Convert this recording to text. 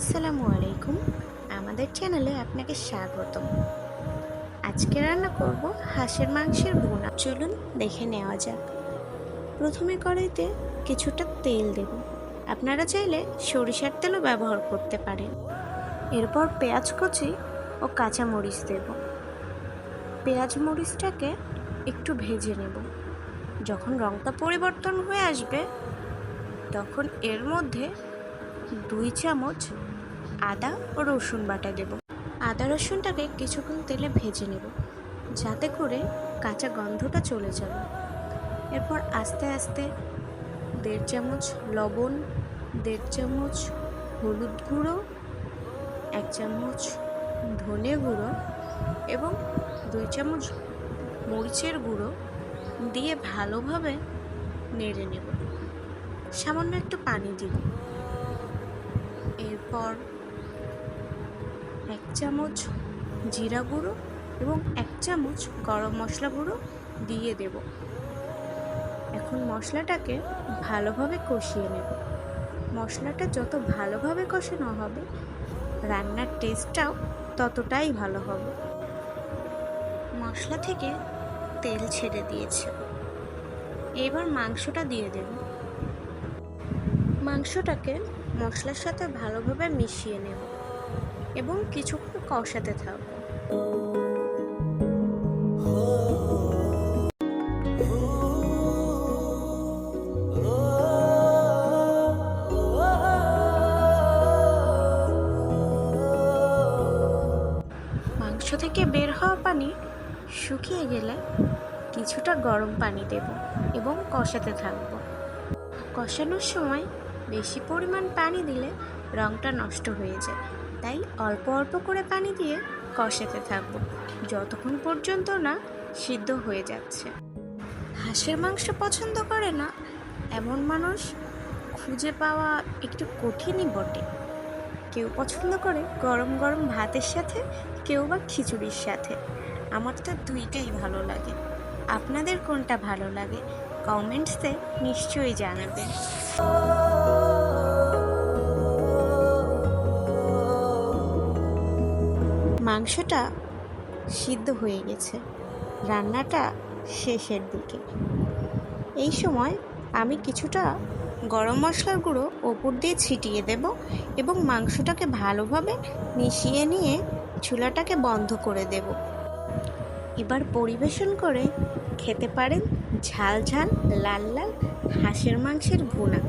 আসসালামু আলাইকুম। আমাদের চ্যানেলে আপনাকে স্বাগতম। আজকে রান্না করব হাঁসের মাংসের বোনা চলুন দেখে নেওয়া যাক। প্রথমে কড়াইতে কিছুটা তেল দেব। আপনারা চাইলে সরিষার তেলও ব্যবহার করতে পারেন। এরপর পেঁয়াজ কুচি ও কাঁচা মরিচ দেব। পেঁয়াজ মরিচটাকে একটু ভেজে নেব। যখন রংটা পরিবর্তন হয়ে আসবে, তখন এর মধ্যে দুই চামচ আদা ও রসুন বাটা দেব। আদা রসুনটাকে কিছুক্ষণ তেলে ভেজে নেব, যাতে করে কাঁচা গন্ধটা চলে যাবে এরপর আস্তে আস্তে দেড় চামচ লবণ, দেড় চামচ হলুদ গুঁড়ো, এক চামচ ধনে গুঁড়ো এবং দুই চামচ মরিচের গুঁড়ো দিয়ে ভালোভাবে নেড়ে নেব। সামান্য একটু পানি দিব। এরপর এক চামচ জিরা গুঁড়ো এবং এক চামচ গরম মশলা গুঁড়ো দিয়ে দেব। এখন মশলাটাকে ভালোভাবে কষিয়ে নেব। মশলাটা যত ভালোভাবে কষানো হবে, রান্নার টেস্টটাও ততটাই ভালো হবে। মশলা থেকে তেল ছেড়ে দিয়েছে। এবার মাংসটা দিয়ে দেব। মাংসটাকে মশলার সাথে ভালোভাবে মিশিয়ে নেব এবং কিছুক্ষণ কষাতে থাকব। মাংস থেকে বের হওয়া পানি শুকিয়ে গেলে কিছুটা গরম পানি দেব এবং কষাতে থাকব। কষানোর সময় বেশি পরিমাণ পানি দিলে রঙটা নষ্ট হয়ে যায়। তাই অল্প অল্প করে পানি দিয়ে কষাতে থাকব। যতক্ষণ পর্যন্ত না সিদ্ধ হয়ে যাচ্ছে। হাঁসের মাংস পছন্দ করে না, এমন মানুষ খুঁজে পাওয়া একটু কঠিনই বটে। কেউ পছন্দ করে গরম গরম ভাতের সাথে, কেউ বা খিচুড়ির সাথে। আমার তো দুইটাই ভালো লাগে। আপনাদের কোনটা ভালো লাগে? কমেন্টসে নিশ্চয়ই জানাবেন। মাংসটা সিদ্ধ হয়ে গেছে। রান্নাটা শেষের দিকে। এই সময় আমি কিছুটা গরম মশলার গুঁড়ো ওপর দিয়ে ছিটিয়ে দেব এবং মাংসটাকে ভালোভাবে মিশিয়ে নিয়ে চুলাটাকে বন্ধ করে দেব। এবার পরিবেশন করে খেতে পারেন ঝাল ঝাল লাল লাল হাঁসের মাংসের ভুনা।